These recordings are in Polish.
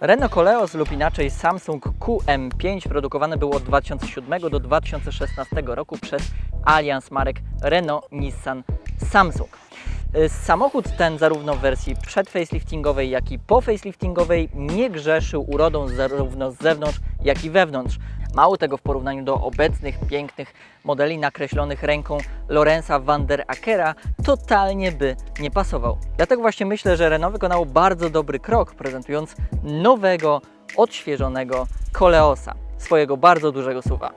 Renault Koleos lub inaczej Samsung QM5 produkowany był od 2007 do 2016 roku przez alians marek Renault, Nissan, Samsung. Y, Samochód ten zarówno w wersji przed faceliftingowej, jak i po faceliftingowej nie grzeszył urodą zarówno z zewnątrz, jak i wewnątrz. Mało tego w porównaniu do obecnych pięknych modeli nakreślonych ręką Lorenza van der Ackera totalnie by nie pasował. Dlatego właśnie myślę, że Renault wykonało bardzo dobry krok, prezentując nowego, odświeżonego Koleosa, swojego bardzo dużego suwa.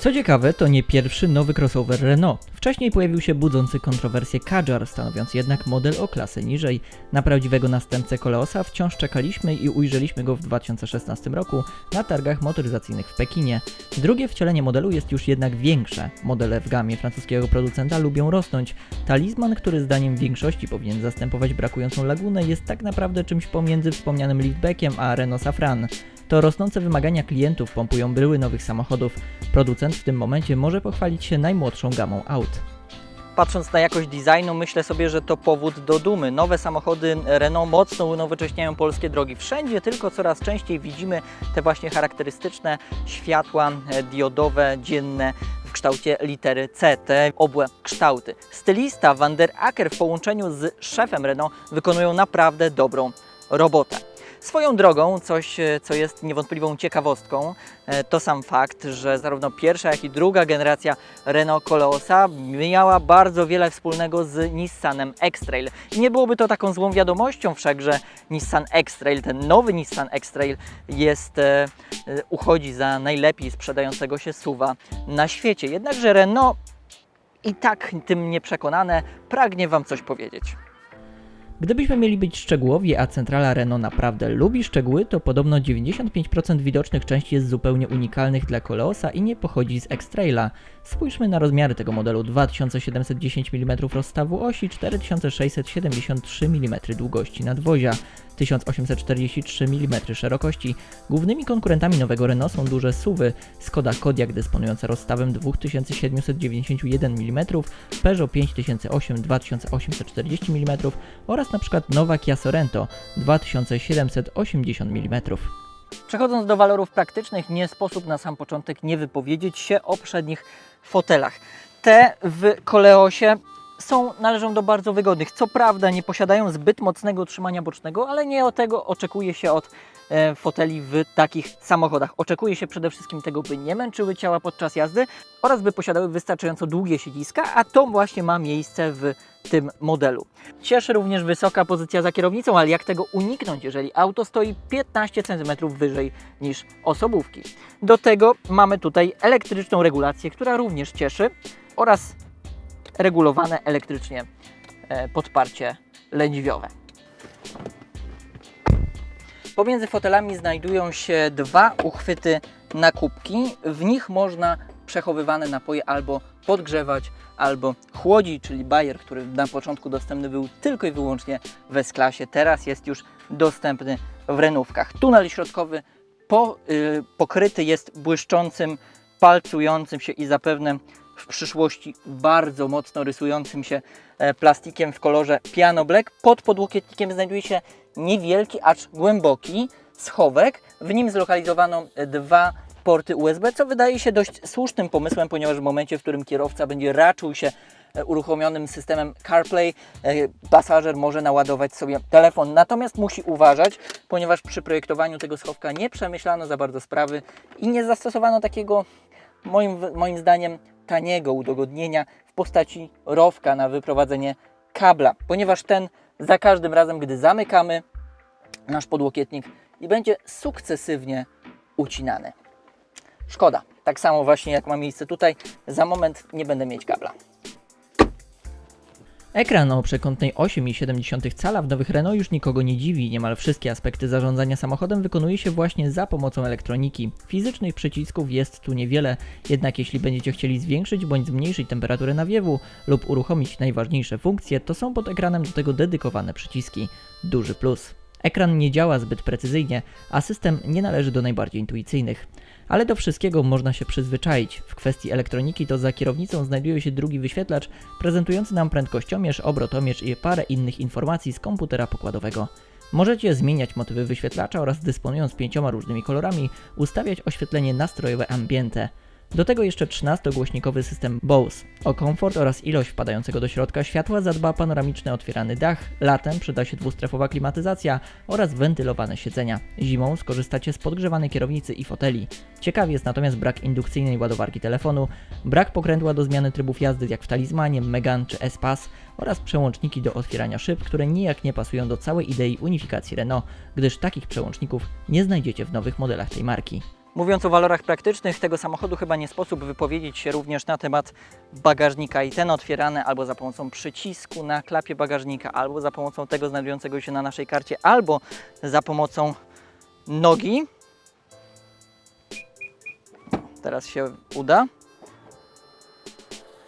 Co ciekawe, to nie pierwszy nowy crossover Renault. Wcześniej pojawił się budzący kontrowersję Kadjar, stanowiąc jednak model o klasę niżej. Na prawdziwego następcę Koleosa wciąż czekaliśmy i ujrzeliśmy go w 2016 roku na targach motoryzacyjnych w Pekinie. Drugie wcielenie modelu jest już jednak większe. Modele w gamie francuskiego producenta lubią rosnąć. Talizman, który zdaniem większości powinien zastępować brakującą lagunę, jest tak naprawdę czymś pomiędzy wspomnianym liftbackiem a Renault Safran. To rosnące wymagania klientów pompują bryły nowych samochodów. Producent w tym momencie może pochwalić się najmłodszą gamą aut. Patrząc na jakość designu, myślę sobie, że to powód do dumy. Nowe samochody Renault mocno unowocześniają polskie drogi. Wszędzie tylko coraz częściej widzimy te właśnie charakterystyczne światła e, diodowe, dzienne w kształcie litery C, te obłe kształty. Stylista Van der Acker w połączeniu z szefem Renault wykonują naprawdę dobrą robotę. Swoją drogą, coś e, co jest niewątpliwą ciekawostką, e, to sam fakt, że zarówno pierwsza, jak i druga generacja Renault Koleosa miała bardzo wiele wspólnego z Nissanem X-Trail. I nie byłoby to taką złą wiadomością wszak, że Nissan X-Trail, ten nowy Nissan X-Trail jest, e, uchodzi za najlepiej sprzedającego się suwa na świecie. Jednakże Renault i tak tym nieprzekonane pragnie Wam coś powiedzieć. Gdybyśmy mieli być szczegółowi, a centrala Renault naprawdę lubi szczegóły, to podobno 95% widocznych części jest zupełnie unikalnych dla Koleosa i nie pochodzi z X-Traila. Spójrzmy na rozmiary tego modelu 2710 mm rozstawu osi, 4673 mm długości nadwozia, 1843 mm szerokości. Głównymi konkurentami nowego Renault są duże SUVy, Skoda Kodiaq dysponująca rozstawem 2791 mm, Peugeot 5008 2840 mm oraz przykład nowa Kia Sorento 2780 mm. Przechodząc do walorów praktycznych, nie sposób na sam początek nie wypowiedzieć się o przednich fotelach. Te w Koleosie są, należą do bardzo wygodnych. Co prawda nie posiadają zbyt mocnego utrzymania bocznego, ale nie o tego oczekuje się od e, foteli w takich samochodach. Oczekuje się przede wszystkim tego, by nie męczyły ciała podczas jazdy oraz by posiadały wystarczająco długie siedziska, a to właśnie ma miejsce w tym modelu. Cieszy również wysoka pozycja za kierownicą, ale jak tego uniknąć, jeżeli auto stoi 15 cm wyżej niż osobówki? Do tego mamy tutaj elektryczną regulację, która również cieszy oraz regulowane elektrycznie e, podparcie lędźwiowe. Pomiędzy fotelami znajdują się dwa uchwyty na kubki. W nich można przechowywane napoje albo podgrzewać, albo chłodzić, czyli bajer, który na początku dostępny był tylko i wyłącznie w S-klasie, teraz jest już dostępny w renówkach. Tunel środkowy po, y, pokryty jest błyszczącym, palcującym się i zapewne w przyszłości bardzo mocno rysującym się e, plastikiem w kolorze piano black. Pod podłokietnikiem znajduje się niewielki, acz głęboki schowek. W nim zlokalizowano e, dwa porty USB, co wydaje się dość słusznym pomysłem, ponieważ w momencie, w którym kierowca będzie raczył się e, uruchomionym systemem CarPlay, pasażer może naładować sobie telefon. Natomiast musi uważać, ponieważ przy projektowaniu tego schowka nie przemyślano za bardzo sprawy i nie zastosowano takiego, moim, moim zdaniem, taniego udogodnienia w postaci rowka na wyprowadzenie kabla, ponieważ ten za każdym razem, gdy zamykamy nasz podłokietnik i będzie sukcesywnie ucinany. Szkoda. Tak samo właśnie jak ma miejsce tutaj. Za moment nie będę mieć kabla. Ekran o przekątnej 8,7 cala w nowych Renault już nikogo nie dziwi. Niemal wszystkie aspekty zarządzania samochodem wykonuje się właśnie za pomocą elektroniki. Fizycznych przycisków jest tu niewiele, jednak jeśli będziecie chcieli zwiększyć bądź zmniejszyć temperaturę nawiewu lub uruchomić najważniejsze funkcje, to są pod ekranem do tego dedykowane przyciski. Duży plus. Ekran nie działa zbyt precyzyjnie, a system nie należy do najbardziej intuicyjnych. Ale do wszystkiego można się przyzwyczaić. W kwestii elektroniki to za kierownicą znajduje się drugi wyświetlacz prezentujący nam prędkościomierz, obrotomierz i parę innych informacji z komputera pokładowego. Możecie zmieniać motywy wyświetlacza oraz dysponując pięcioma różnymi kolorami ustawiać oświetlenie nastrojowe ambiente. Do tego jeszcze 13-głośnikowy system Bose. O komfort oraz ilość wpadającego do środka światła zadba panoramiczny otwierany dach, latem przyda się dwustrefowa klimatyzacja oraz wentylowane siedzenia. Zimą skorzystacie z podgrzewanej kierownicy i foteli. Ciekawy jest natomiast brak indukcyjnej ładowarki telefonu, brak pokrętła do zmiany trybów jazdy jak w Talizmanie, Megan czy S-Pass oraz przełączniki do otwierania szyb, które nijak nie pasują do całej idei unifikacji Renault, gdyż takich przełączników nie znajdziecie w nowych modelach tej marki. Mówiąc o walorach praktycznych tego samochodu, chyba nie sposób wypowiedzieć się również na temat bagażnika i ten otwierany albo za pomocą przycisku na klapie bagażnika, albo za pomocą tego znajdującego się na naszej karcie, albo za pomocą nogi. Teraz się uda.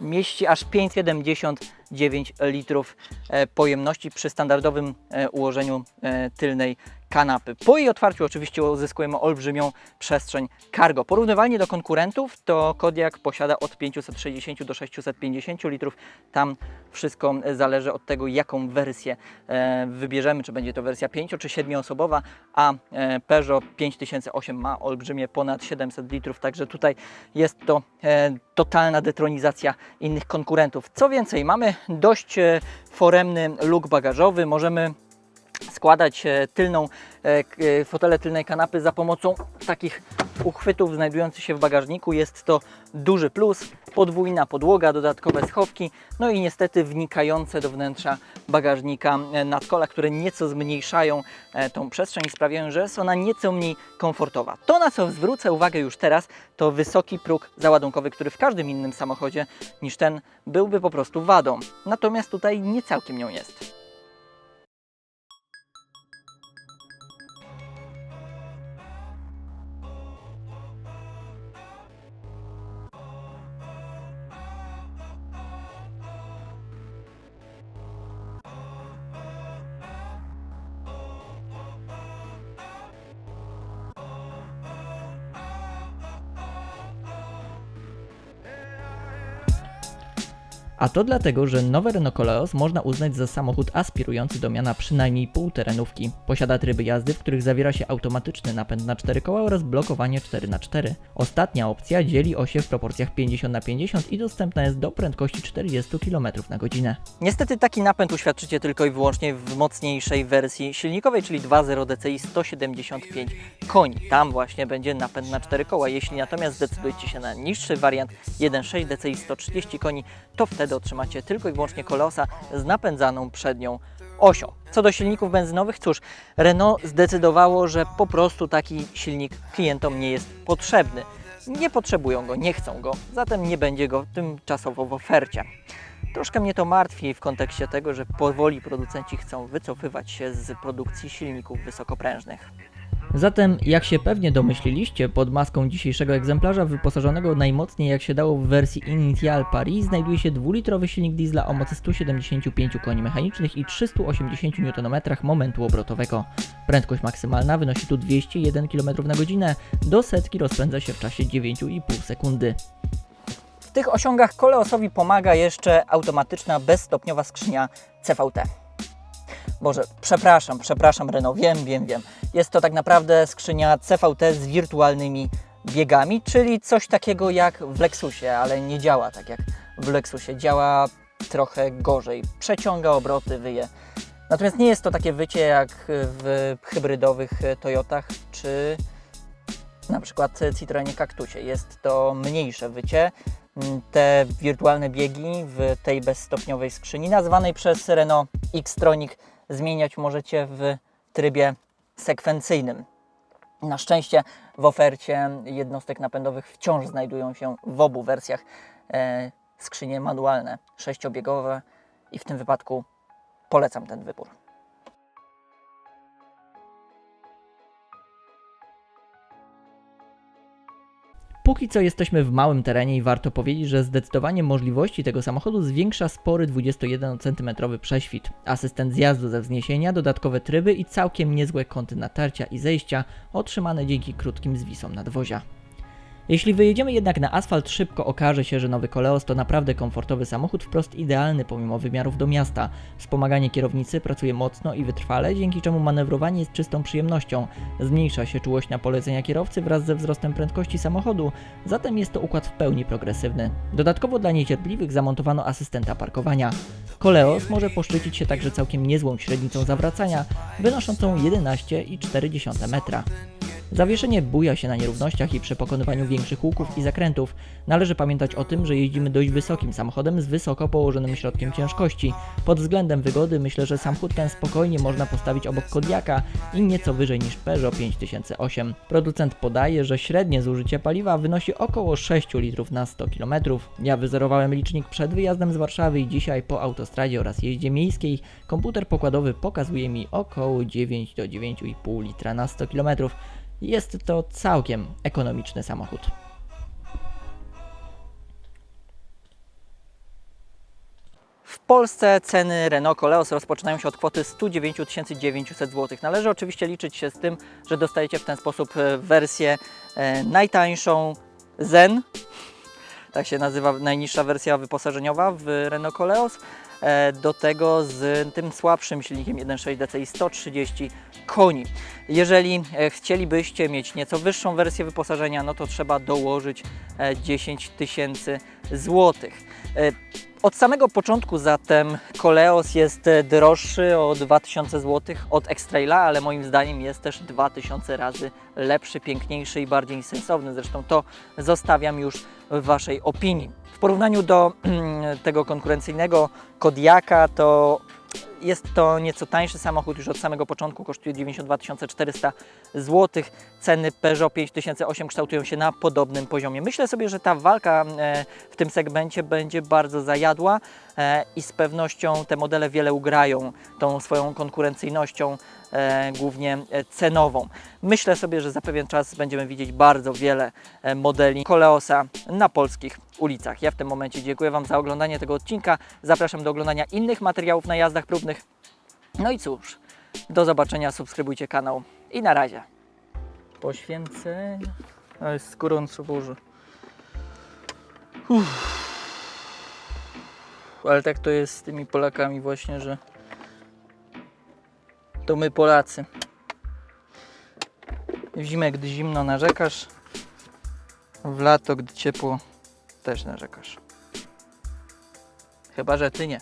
Mieści aż 579 litrów e, pojemności przy standardowym e, ułożeniu e, tylnej kanapy. Po jej otwarciu oczywiście uzyskujemy olbrzymią przestrzeń cargo. Porównywalnie do konkurentów to Kodiaq posiada od 560 do 650 litrów. Tam wszystko zależy od tego, jaką wersję e, wybierzemy, czy będzie to wersja 5 czy 7 osobowa, a e, Peugeot 5008 ma olbrzymie ponad 700 litrów, także tutaj jest to e, totalna detronizacja innych konkurentów. Co więcej, mamy dość e, foremny luk bagażowy, możemy składać e, tylną, e, e, fotele tylnej kanapy za pomocą takich uchwytów znajdujących się w bagażniku. Jest to duży plus, podwójna podłoga, dodatkowe schowki, no i niestety wnikające do wnętrza bagażnika nadkola, które nieco zmniejszają tą przestrzeń i sprawiają, że jest ona nieco mniej komfortowa. To, na co zwrócę uwagę już teraz, to wysoki próg załadunkowy, który w każdym innym samochodzie niż ten byłby po prostu wadą. Natomiast tutaj nie całkiem nią jest. A to dlatego, że nowe Renault Koleos można uznać za samochód aspirujący do miana przynajmniej półterenówki. Posiada tryby jazdy, w których zawiera się automatyczny napęd na 4 koła oraz blokowanie 4x4. Ostatnia opcja dzieli osie w proporcjach 50 na 50 i dostępna jest do prędkości 40 km na godzinę. Niestety taki napęd uświadczycie tylko i wyłącznie w mocniejszej wersji silnikowej, czyli 2.0 DCI 175 koni. Tam właśnie będzie napęd na 4 koła. Jeśli natomiast zdecydujecie się na niższy wariant 1.6 DCI 130 koni, to wtedy otrzymacie tylko i wyłącznie kolosa z napędzaną przednią osią. Co do silników benzynowych, cóż, Renault zdecydowało, że po prostu taki silnik klientom nie jest potrzebny. Nie potrzebują go, nie chcą go, zatem nie będzie go tymczasowo w ofercie. Troszkę mnie to martwi w kontekście tego, że powoli producenci chcą wycofywać się z produkcji silników wysokoprężnych. Zatem, jak się pewnie domyśliliście, pod maską dzisiejszego egzemplarza wyposażonego najmocniej jak się dało w wersji Initial Paris znajduje się dwulitrowy silnik diesla o mocy 175 koni mechanicznych i 380 Nm momentu obrotowego. Prędkość maksymalna wynosi tu 201 km na godzinę, do setki rozpędza się w czasie 9,5 sekundy. W tych osiągach Koleosowi pomaga jeszcze automatyczna bezstopniowa skrzynia CVT. Boże, przepraszam, przepraszam Renault, wiem, wiem, wiem. Jest to tak naprawdę skrzynia CVT z wirtualnymi biegami, czyli coś takiego jak w Lexusie, ale nie działa tak jak w Lexusie. Działa trochę gorzej. Przeciąga obroty, wyje. Natomiast nie jest to takie wycie jak w hybrydowych Toyotach czy na przykład Citroenie Cactusie. Jest to mniejsze wycie. Te wirtualne biegi w tej bezstopniowej skrzyni, nazwanej przez Renault X-Tronic, zmieniać możecie w trybie sekwencyjnym. Na szczęście w ofercie jednostek napędowych wciąż znajdują się w obu wersjach e, skrzynie manualne, sześciobiegowe i w tym wypadku polecam ten wybór. Póki co jesteśmy w małym terenie i warto powiedzieć, że zdecydowanie możliwości tego samochodu zwiększa spory 21 cm prześwit, asystent zjazdu ze wzniesienia, dodatkowe tryby i całkiem niezłe kąty natarcia i zejścia otrzymane dzięki krótkim zwisom nadwozia. Jeśli wyjedziemy jednak na asfalt, szybko okaże się, że nowy Koleos to naprawdę komfortowy samochód, wprost idealny pomimo wymiarów do miasta. Wspomaganie kierownicy pracuje mocno i wytrwale, dzięki czemu manewrowanie jest czystą przyjemnością. Zmniejsza się czułość na polecenia kierowcy wraz ze wzrostem prędkości samochodu, zatem jest to układ w pełni progresywny. Dodatkowo dla niecierpliwych zamontowano asystenta parkowania. Koleos może poszczycić się także całkiem niezłą średnicą zawracania, wynoszącą 11,4 metra. Zawieszenie buja się na nierównościach i przy pokonywaniu większych łuków i zakrętów. Należy pamiętać o tym, że jeździmy dość wysokim samochodem z wysoko położonym środkiem ciężkości. Pod względem wygody myślę, że samochód ten spokojnie można postawić obok Kodiaka i nieco wyżej niż Peugeot 5008. Producent podaje, że średnie zużycie paliwa wynosi około 6 litrów na 100 km. Ja wyzerowałem licznik przed wyjazdem z Warszawy i dzisiaj po autostradzie oraz jeździe miejskiej komputer pokładowy pokazuje mi około 9 do 9,5 litra na 100 km. Jest to całkiem ekonomiczny samochód. W Polsce ceny Renault Koleos rozpoczynają się od kwoty 109 900 zł. Należy oczywiście liczyć się z tym, że dostajecie w ten sposób e, wersję e, najtańszą Zen, tak się nazywa najniższa wersja wyposażeniowa w Renault Koleos, e, do tego z tym słabszym silnikiem 1.6 DCI 130 koni. Jeżeli e, chcielibyście mieć nieco wyższą wersję wyposażenia, no to trzeba dołożyć e, 10 tysięcy złotych. Od samego początku zatem Koleos jest droższy o 2000 zł od X-Traila, ale moim zdaniem jest też 2000 razy lepszy, piękniejszy i bardziej sensowny. Zresztą to zostawiam już w Waszej opinii. W porównaniu do tego konkurencyjnego Kodiaka to jest to nieco tańszy samochód, już od samego początku kosztuje 92 400 zł. Ceny Peugeot 5008 kształtują się na podobnym poziomie. Myślę sobie, że ta walka e, w tym segmencie będzie bardzo zajadła i z pewnością te modele wiele ugrają tą swoją konkurencyjnością, e, głównie e, cenową. Myślę sobie, że za pewien czas będziemy widzieć bardzo wiele e, modeli Koleosa na polskich ulicach. Ja w tym momencie dziękuję Wam za oglądanie tego odcinka. Zapraszam do oglądania innych materiałów na jazdach próbnych. No i cóż, do zobaczenia, subskrybujcie kanał i na razie. Poświęcenie. Ale jest. Uff. Ale tak to jest z tymi Polakami właśnie, że to my Polacy. W zimę, gdy zimno narzekasz, w lato, gdy ciepło też narzekasz. Chyba, że ty nie.